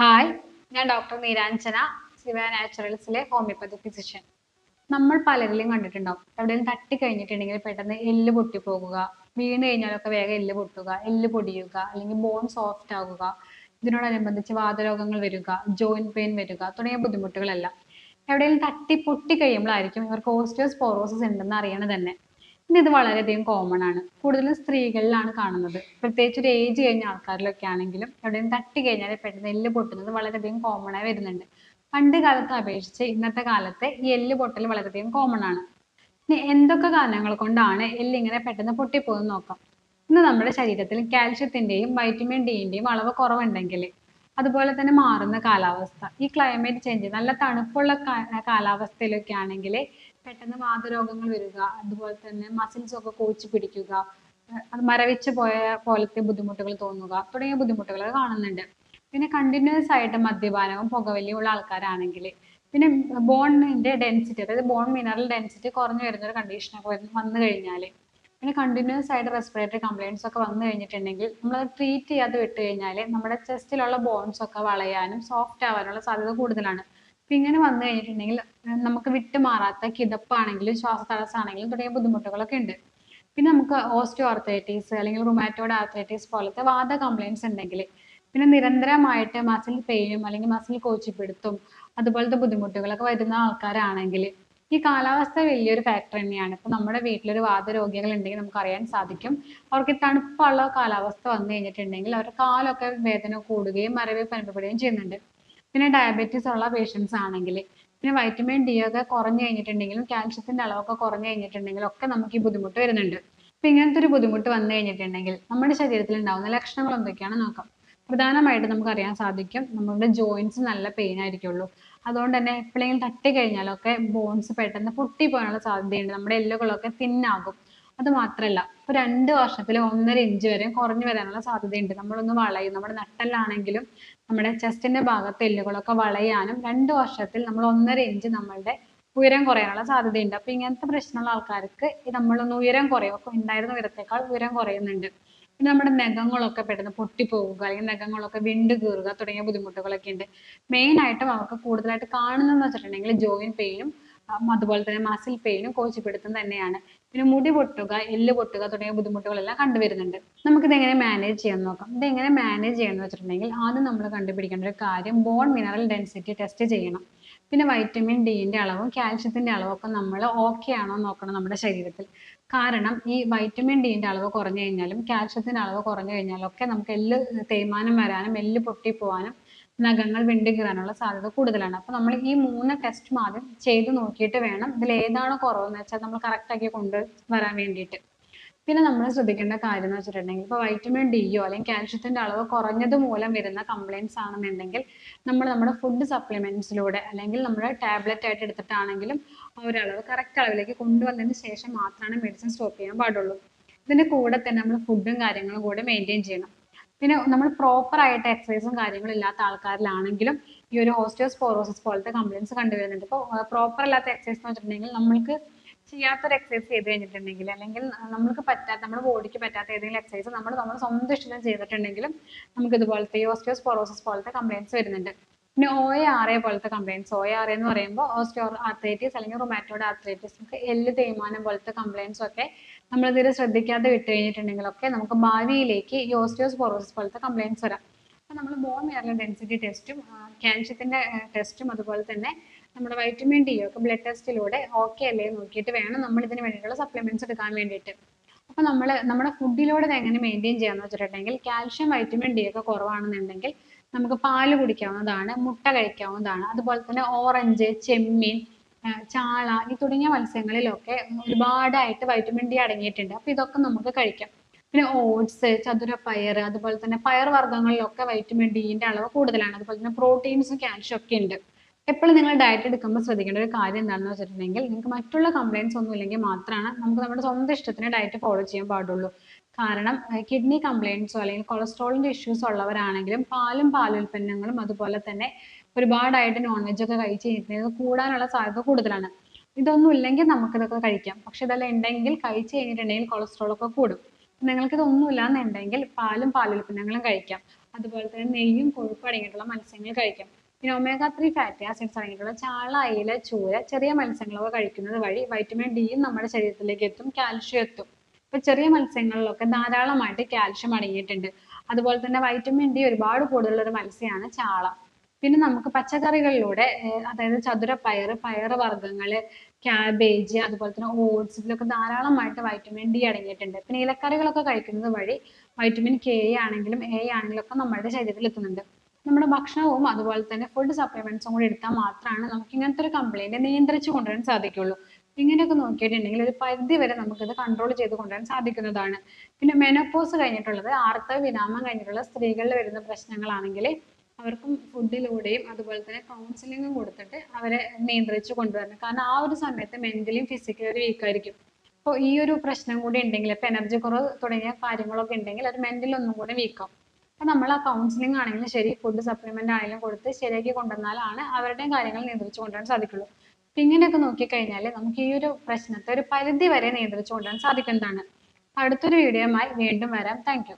Hi ഞാൻ doctor Neeranjana Shiva നാച്ചുറൽസിലെ homoeopathy physician. നമ്മൾ പലരിലും കണ്ടിട്ടുണ്ടാവും. എവിടെയും തട്ടി കഴിഞ്ഞിട്ടുണ്ടെങ്കിൽ പെട്ടെന്ന് എല്ല് പൊട്ടിപ്പോകുക വീണ് കഴിഞ്ഞാലൊക്കെ വേഗം എല്ല് പൊട്ടുക എല്ല് പൊടിയുക അല്ലെങ്കിൽ ബോൺ സോഫ്റ്റ് ആകുക. ഇതിനോടനുബന്ധിച്ച് വാതരോഗങ്ങൾ വരിക ജോയിന്റ് പെയിൻ വരിക തുടങ്ങിയ ബുദ്ധിമുട്ടുകളെല്ലാം. എവിടെയെങ്കിലും തട്ടി പൊട്ടി കഴിയുമ്പോഴായിരിക്കും ഇവർക്ക് ഓസ്റ്റിയോസ്പോറോസിസ് ഉണ്ടെന്ന് അറിയണത് തന്നെ. ഇത് വളരെയധികം കോമൺ ആണ്. കൂടുതലും സ്ത്രീകളിലാണ് കാണുന്നത്. പ്രത്യേകിച്ച് ഒരു ഏജ് കഴിഞ്ഞ ആൾക്കാരിലൊക്കെ ആണെങ്കിലും എവിടെയും തട്ടി കഴിഞ്ഞാൽ പെട്ടെന്ന് എല്ല് പൊട്ടുന്നത് വളരെയധികം കോമൺ ആയി വരുന്നുണ്ട്. പണ്ട് കാലത്തെ അപേക്ഷിച്ച് ഇന്നത്തെ കാലത്തെ ഈ എല്ല് പൊട്ടൽ വളരെയധികം കോമൺ ആണ്. ഇനി എന്തൊക്കെ കാരണങ്ങൾ കൊണ്ടാണ് എല്ല് ഇങ്ങനെ പെട്ടെന്ന് പൊട്ടിപ്പോകുന്നത് നോക്കാം. ഇന്ന് നമ്മുടെ ശരീരത്തിൽ കാൽഷ്യത്തിന്റെയും വൈറ്റമിൻ ഡിന്റെയും അളവ് കുറവുണ്ടെങ്കിൽ അതുപോലെ തന്നെ മാറുന്ന കാലാവസ്ഥ. ഈ ക്ലൈമറ്റ് ചേഞ്ച് നല്ല തണുപ്പുള്ള കാലാവസ്ഥയിലൊക്കെ ആണെങ്കിൽ പെട്ടെന്ന് വാതരോഗങ്ങൾ വരിക അതുപോലെ തന്നെ മസിൽസ് ഒക്കെ കോച്ചി പിടിക്കുക മരവിച്ച് പോയ പോലത്തെ ബുദ്ധിമുട്ടുകൾ തോന്നുക തുടങ്ങിയ ബുദ്ധിമുട്ടുകൾ കാണുന്നുണ്ട്. പിന്നെ കണ്ടിന്യൂസ് ആയിട്ട് മദ്യപാനവും പുകവലിയും ഉള്ള ആൾക്കാരാണെങ്കിൽ പിന്നെ ബോണിന്റെ ഡെൻസിറ്റി അതായത് ബോൺ മിനറൽ ഡെൻസിറ്റി കുറഞ്ഞു വരുന്ന ഒരു കണ്ടീഷനൊക്കെ വന്നു കഴിഞ്ഞാൽ പിന്നെ കണ്ടിന്യൂസ് ആയിട്ട് റെസ്പിറേറ്ററി കംപ്ലയിൻസ് ഒക്കെ വന്നു കഴിഞ്ഞിട്ടുണ്ടെങ്കിൽ നമ്മൾ ട്രീറ്റ് ചെയ്യാതെ വിട്ട് കഴിഞ്ഞാൽ നമ്മുടെ ചെസ്റ്റിലുള്ള ബോൺസ് ഒക്കെ വളയാനും സോഫ്റ്റ് ആവാനുള്ള സാധ്യത കൂടുതലാണ്. അപ്പൊ ഇങ്ങനെ വന്നു കഴിഞ്ഞിട്ടുണ്ടെങ്കിൽ നമുക്ക് വിട്ടുമാറാത്ത കിതപ്പാണെങ്കിലും ശ്വാസതടസ്സമാണെങ്കിലും തുടങ്ങിയ ബുദ്ധിമുട്ടുകളൊക്കെ ഉണ്ട്. പിന്നെ നമുക്ക് ഓസ്റ്റിയോ ആർത്തൈറ്റീസ് അല്ലെങ്കിൽ റുമാറ്റോഡ് ആർത്തൈറ്റീസ് പോലത്തെ വാദ കംപ്ലയിൻസ് ഉണ്ടെങ്കിൽ പിന്നെ നിരന്തരമായിട്ട് മസിൽ പെയിനും അല്ലെങ്കിൽ മസിൽ കോച്ചിപ്പിടുത്തും അതുപോലത്തെ ബുദ്ധിമുട്ടുകളൊക്കെ വരുന്ന ആൾക്കാരാണെങ്കിൽ ഈ കാലാവസ്ഥ വലിയൊരു ഫാക്ടർ തന്നെയാണ്. ഇപ്പൊ നമ്മുടെ വീട്ടിലൊരു വാതരോഗികൾ ഉണ്ടെങ്കിൽ നമുക്ക് അറിയാൻ സാധിക്കും. അവർക്ക് തണുപ്പുള്ള കാലാവസ്ഥ വന്നു കഴിഞ്ഞിട്ടുണ്ടെങ്കിൽ അവരുടെ കാലൊക്കെ വേദന കൂടുകയും മരവിപ്പ് അനുഭവപ്പെടുകയും ചെയ്യുന്നുണ്ട്. പിന്നെ ഡയബറ്റീസ് ഉള്ള പേഷ്യൻസ് ആണെങ്കിൽ പിന്നെ വൈറ്റമിൻ ഡി ഒക്കെ കുറഞ്ഞു കഴിഞ്ഞിട്ടുണ്ടെങ്കിലും കാൽഷ്യത്തിന്റെ അളവൊക്കെ കുറഞ്ഞു കഴിഞ്ഞിട്ടുണ്ടെങ്കിൽ ഒക്കെ നമുക്ക് ഈ ബുദ്ധിമുട്ട് വരുന്നുണ്ട്. അപ്പൊ ഇങ്ങനത്തെ ഒരു ബുദ്ധിമുട്ട് വന്നു കഴിഞ്ഞിട്ടുണ്ടെങ്കിൽ നമ്മുടെ ശരീരത്തിൽ ഉണ്ടാകുന്ന ലക്ഷണങ്ങൾ എന്തൊക്കെയാണെന്ന് നോക്കാം. പ്രധാനമായിട്ട് നമുക്ക് അറിയാൻ സാധിക്കും നമ്മുടെ ജോയിൻസ് നല്ല പെയിൻ ആയിരിക്കുള്ളൂ. അതുകൊണ്ട് തന്നെ എപ്പോഴെങ്കിലും തട്ടി കഴിഞ്ഞാലൊക്കെ ബോൺസ് പെട്ടെന്ന് പൊട്ടി പോകാനുള്ള സാധ്യതയുണ്ട്. നമ്മുടെ എല്ലുകളൊക്കെ തിന്നാകും അത് മാത്രമല്ല ഇപ്പൊ രണ്ട് വർഷത്തിൽ ഒന്നര ഇഞ്ച് വരെ കുറഞ്ഞു വരാനുള്ള സാധ്യതയുണ്ട്. നമ്മളൊന്ന് വളയും. നമ്മുടെ നട്ടലാണെങ്കിലും നമ്മുടെ ചെസ്റ്റിന്റെ ഭാഗത്തെ എല്ലുകളൊക്കെ വളയാനും രണ്ട് വർഷത്തിൽ നമ്മൾ ഒന്നര ഇഞ്ച് നമ്മളുടെ ഉയരം കുറയാനുള്ള സാധ്യതയുണ്ട്. അപ്പൊ ഇങ്ങനത്തെ പ്രശ്നമുള്ള ആൾക്കാർക്ക് നമ്മളൊന്ന് ഉയരം കുറയും. ഉണ്ടായിരുന്ന ഉയരത്തേക്കാൾ ഉയരം കുറയുന്നുണ്ട്. നമ്മുടെ നഖങ്ങളൊക്കെ പെട്ടെന്ന് പൊട്ടിപ്പോവുക അല്ലെങ്കിൽ നഖങ്ങളൊക്കെ വിണ്ട് കീറുക തുടങ്ങിയ ബുദ്ധിമുട്ടുകളൊക്കെ ഉണ്ട് മെയിൻ ആയിട്ടും അവർക്ക് കൂടുതലായിട്ട് കാണുന്നതെന്ന് വെച്ചിട്ടുണ്ടെങ്കിൽ ജോയിൻ പെയിനും അതുപോലെ തന്നെ മസിൽ പെയിനും കോച്ചിപ്പിടുത്തം തന്നെയാണ്. പിന്നെ മുടി പൊട്ടുക എല്ല് പൊട്ടുക തുടങ്ങിയ ബുദ്ധിമുട്ടുകളെല്ലാം കണ്ടുവരുന്നുണ്ട്. നമുക്കിത് എങ്ങനെ മാനേജ് ചെയ്യാൻ നോക്കാം. ഇത് എങ്ങനെ മാനേജ് ചെയ്യാന്ന് വെച്ചിട്ടുണ്ടെങ്കിൽ ആദ്യം നമ്മൾ കണ്ടുപിടിക്കേണ്ട ഒരു കാര്യം ബോൺ മിനറൽ ഡെൻസിറ്റി ടെസ്റ്റ് ചെയ്യണം. പിന്നെ വൈറ്റമിൻ ഡിന്റെ അളവും കാൽഷ്യത്തിന്റെ അളവും ഒക്കെ നമ്മൾ ഓക്കെ ആണോ നോക്കണം നമ്മുടെ ശരീരത്തിൽ. കാരണം ഈ വൈറ്റമിൻ ഡിന്റെ അളവ് കുറഞ്ഞു കഴിഞ്ഞാലും കാൽഷ്യത്തിന്റെ അളവ് കുറഞ്ഞു കഴിഞ്ഞാലും ഒക്കെ നമുക്ക് എല്ല് തേയ്മാനം വരാനും എല്ല് പൊട്ടിപ്പോവാനും നഖങ്ങൾ വെണ്ടി കീറാനുള്ള സാധ്യത കൂടുതലാണ്. അപ്പൊ നമ്മൾ ഈ മൂന്ന് ടെസ്റ്റും ആദ്യം ചെയ്ത് നോക്കിയിട്ട് വേണം ഇതിൽ ഏതാണ് കുറവെന്ന് വെച്ചാൽ നമ്മൾ കറക്റ്റ് ആക്കി കൊണ്ട് വരാൻ വേണ്ടിയിട്ട്. പിന്നെ നമ്മൾ ശ്രദ്ധിക്കേണ്ട കാര്യം എന്ന് വെച്ചിട്ടുണ്ടെങ്കിൽ ഇപ്പോൾ വൈറ്റമിൻ ഡിയോ അല്ലെങ്കിൽ കാൽഷ്യത്തിന്റെ അളവ് കുറഞ്ഞത് മൂലം വരുന്ന കംപ്ലയിൻസ് ആണെന്നുണ്ടെങ്കിൽ നമ്മൾ നമ്മുടെ ഫുഡ് സപ്ലിമെന്റ്സിലൂടെ അല്ലെങ്കിൽ നമ്മുടെ ടാബ്ലറ്റ് ആയിട്ട് എടുത്തിട്ടാണെങ്കിലും ആ ഒരു അളവ് കറക്റ്റ് അളവിലേക്ക് കൊണ്ടുവന്നതിന് ശേഷം മാത്രമാണ് മെഡിസിൻ സ്റ്റോപ്പ് ചെയ്യാൻ പാടുള്ളൂ. ഇതിന്റെ കൂടെ തന്നെ നമ്മൾ ഫുഡും കാര്യങ്ങളും കൂടെ മെയിന്റെയിൻ ചെയ്യണം. പിന്നെ നമ്മൾ പ്രോപ്പർ ആയിട്ട് എക്സസൈസും കാര്യങ്ങളും ഇല്ലാത്ത ആൾക്കാരിലാണെങ്കിലും ഈ ഒരു ഓസ്റ്റിയോസ്പോറോസിസ് പോലത്തെ കംപ്ലൈന്റ്സ് കണ്ടുവരുന്നുണ്ട്. ഇപ്പോൾ പ്രോപ്പർ അല്ലാത്ത എക്സസൈസ് എന്ന് വെച്ചിട്ടുണ്ടെങ്കിൽ നമ്മൾക്ക് ചെയ്യാത്തൊരു എക്സസൈസ് ചെയ്ത് കഴിഞ്ഞിട്ടുണ്ടെങ്കിൽ അല്ലെങ്കിൽ നമുക്ക് പറ്റാത്ത നമ്മുടെ ബോഡിക്ക് പറ്റാത്ത ഏതെങ്കിലും എക്സസൈസ് നമ്മൾ നമ്മുടെ സ്വന്തം ഇഷ്ടത്തിന് ചെയ്തിട്ടുണ്ടെങ്കിലും നമുക്ക് ഇതുപോലത്തെ ഈ ഓസ്റ്റിയോസ്പോറോസിസ് പോലത്തെ കംപ്ലൈന്റ്സ് വരുന്നുണ്ട്. പിന്നെ ഒ എ ആർ എ പോലത്തെ കംപ്ലയിൻസ് ഒ എ ആർ എന്ന് പറയുമ്പോൾ ഓസ്റ്റിയോ ആർത്രൈറ്റിസ് അല്ലെങ്കിൽ റൊമാറ്റോഡ് ആർത്രൈറ്റിസ് ഒക്കെ എല്ല് തേയ്മാനം പോലത്തെ കംപ്ലയിൻസ് ഒക്കെ നമ്മൾ ഇതുവരെ ശ്രദ്ധിക്കാതെ വിട്ട് കഴിഞ്ഞിട്ടുണ്ടെങ്കിലൊക്കെ നമുക്ക് ഭാവിയിലേക്ക് ഈ ഓസ്റ്റിയോസ്പോറോസിസ് പോലത്തെ കംപ്ലയിൻസ് വരാം. അപ്പം നമ്മൾ ബോൺ മിനറൽ ഡെൻസിറ്റി ടെസ്റ്റും കാൽഷ്യത്തിന്റെ ടെസ്റ്റും അതുപോലെ തന്നെ നമ്മുടെ വൈറ്റമിൻ ഡി ഒക്കെ ബ്ലഡ് ടെസ്റ്റിലൂടെ ഓക്കെ അല്ലേ നോക്കിയിട്ട് വേണം നമ്മൾ ഇതിന് വേണ്ടിയിട്ടുള്ള സപ്ലിമെന്റ്സ് എടുക്കാൻ വേണ്ടിയിട്ട്. അപ്പോൾ നമ്മൾ നമ്മുടെ ഫുഡിലൂടെ എങ്ങനെ മെയിന്റെയിൻ ചെയ്യാന്ന് വെച്ചിട്ടുണ്ടെങ്കിൽ കാൽഷ്യം വൈറ്റമിൻ ഡി ഒക്കെ കുറവാണെന്നുണ്ടെങ്കിൽ നമുക്ക് പാൽ കുടിക്കാവുന്നതാണ് മുട്ട കഴിക്കാവുന്നതാണ് അതുപോലെ തന്നെ ഓറഞ്ച് ചെമ്മീൻ ചാള ഈ തുടങ്ങിയ മത്സ്യങ്ങളിലൊക്കെ ഒരുപാടായിട്ട് വൈറ്റമിൻ ഡി അടങ്ങിയിട്ടുണ്ട്. അപ്പോൾ ഇതൊക്കെ നമുക്ക് കഴിക്കാം. പിന്നെ ഓട്സ് ചതുരപ്പയർ അതുപോലെ തന്നെ പയർ വർഗങ്ങളിലൊക്കെ വൈറ്റമിൻ ഡിന്റെ അളവ് കൂടുതലാണ്. അതുപോലെ തന്നെ പ്രോട്ടീൻസും കാൽഷ്യം ഒക്കെ ഉണ്ട്. എപ്പോഴും നിങ്ങൾ ഡയറ്റ് എടുക്കുമ്പോൾ ശ്രദ്ധിക്കേണ്ട ഒരു കാര്യം എന്താണെന്ന് വെച്ചിട്ടുണ്ടെങ്കിൽ നിങ്ങൾക്ക് മറ്റുള്ള കംപ്ലയിൻസ് ഒന്നും ഇല്ലെങ്കിൽ മാത്രമാണ് നമുക്ക് നമ്മുടെ സ്വന്തം ഇഷ്ടത്തിന് ഡയറ്റ് ഫോളോ ചെയ്യാൻ പാടുള്ളൂ. കാരണം കിഡ്നി കംപ്ലയിൻസോ അല്ലെങ്കിൽ കൊളസ്ട്രോളിന്റെ ഇഷ്യൂസ് ഉള്ളവരാണെങ്കിലും പാലും പാലുൽപ്പന്നങ്ങളും അതുപോലെ തന്നെ ഒരുപാടായിട്ട് നോൺ വെജ് ഒക്കെ കഴിച്ച് കഴിഞ്ഞിട്ടുണ്ടെങ്കിൽ കൂടാനുള്ള സാധ്യത കൂടുതലാണ്. ഇതൊന്നും ഇല്ലെങ്കിൽ നമുക്കിതൊക്കെ കഴിക്കാം. പക്ഷെ ഇതെല്ലാം ഉണ്ടെങ്കിൽ കഴിച്ച് കഴിഞ്ഞിട്ടുണ്ടെങ്കിൽ കൊളസ്ട്രോൾ ഒക്കെ കൂടും. നിങ്ങൾക്ക് ഇതൊന്നും ഇല്ലാന്നുണ്ടെങ്കിൽ പാലും പാലുൽപ്പന്നങ്ങളും കഴിക്കാം. അതുപോലെ തന്നെ നെയ്യും കൊഴുപ്പ് അടങ്ങിയിട്ടുള്ള മത്സ്യങ്ങൾ കഴിക്കാം. പിന്നെ ഒമേഗ ത്രീ ഫാറ്റി ആസിഡ്സ് അടങ്ങിയിട്ടുള്ള ചാള അയില ചൂര ചെറിയ മത്സ്യങ്ങളൊക്കെ കഴിക്കുന്നത് വഴി വൈറ്റമിൻ ഡിയും നമ്മുടെ ശരീരത്തിലേക്ക് എത്തും കാൽഷ്യം എത്തും. ഇപ്പൊ ചെറിയ മത്സ്യങ്ങളിലൊക്കെ ധാരാളമായിട്ട് കാൽഷ്യം അടങ്ങിയിട്ടുണ്ട്. അതുപോലെ തന്നെ വൈറ്റമിൻ ഡി ഒരുപാട് കൂടുതലുള്ള ഒരു മത്സ്യമാണ് ചാള. പിന്നെ നമുക്ക് പച്ചക്കറികളിലൂടെ അതായത് ചതുരപ്പയർ പയർ വർഗങ്ങൾ ക്യാബേജ് അതുപോലെ തന്നെ ഓട്സ് ഇതിലൊക്കെ ധാരാളമായിട്ട് വൈറ്റമിൻ ഡി അടങ്ങിയിട്ടുണ്ട്. പിന്നെ ഇലക്കറികളൊക്കെ കഴിക്കുന്നത് വഴി വൈറ്റമിൻ കെ ആണെങ്കിലും എ ആണെങ്കിലും ഒക്കെ നമ്മുടെ ശരീരത്തിൽ എത്തുന്നുണ്ട്. നമ്മുടെ ഭക്ഷണവും അതുപോലെ തന്നെ ഫുഡ് സപ്ലിമെന്റ്സും കൂടി എടുത്താൽ മാത്രമാണ് നമുക്ക് ഇങ്ങനത്തെ ഒരു കംപ്ലൈന്റ് നിയന്ത്രിച്ചു കൊണ്ടുവരാൻ സാധിക്കുള്ളൂ. ഇങ്ങനെയൊക്കെ നോക്കിയിട്ടുണ്ടെങ്കിൽ ഒരു പരിധി വരെ നമുക്കിത് കൺട്രോൾ ചെയ്ത് കൊണ്ടുവരാൻ സാധിക്കുന്നതാണ്. പിന്നെ മെനോപോസ് കഴിഞ്ഞിട്ടുള്ളത് ആർത്തവ വിരാമം കഴിഞ്ഞിട്ടുള്ള സ്ത്രീകളിൽ വരുന്ന പ്രശ്നങ്ങളാണെങ്കിൽ അവർക്കും ഫുഡിലൂടെയും അതുപോലെ തന്നെ കൗൺസിലിങ്ങും കൊടുത്തിട്ട് അവരെ നിയന്ത്രിച്ചു കൊണ്ടുവരണം. കാരണം ആ ഒരു സമയത്ത് മെന്റലിയും ഫിസിക്കലി വീക്കായിരിക്കും അപ്പോൾ ഈ ഒരു പ്രശ്നം കൂടി ഉണ്ടെങ്കിൽ ഇപ്പൊ എനർജി കുറവ് തുടങ്ങിയ കാര്യങ്ങളൊക്കെ ഉണ്ടെങ്കിൽ അത് മെന്റലി ഒന്നും കൂടെ വീക്കാവും അപ്പൊ നമ്മൾ ആ കൗൺസിലിംഗ് ആണെങ്കിലും ശരി ഫുഡ് സപ്ലിമെന്റ് ആണെങ്കിലും കൊടുത്ത് ശരിയാക്കി കൊണ്ടുവന്നാലാണ് അവരുടെയും കാര്യങ്ങൾ നിയന്ത്രിച്ചു കൊണ്ടുവരാൻ സാധിക്കുള്ളൂ. അപ്പൊ ഇങ്ങനെയൊക്കെ നോക്കിക്കഴിഞ്ഞാൽ നമുക്ക് ഈ ഒരു പ്രശ്നത്തെ ഒരു പരിധി വരെ നിയന്ത്രിച്ചു കൊണ്ടുവരാൻ സാധിക്കുന്നതാണ്. അടുത്തൊരു വീഡിയോയുമായി വീണ്ടും വരാം. താങ്ക്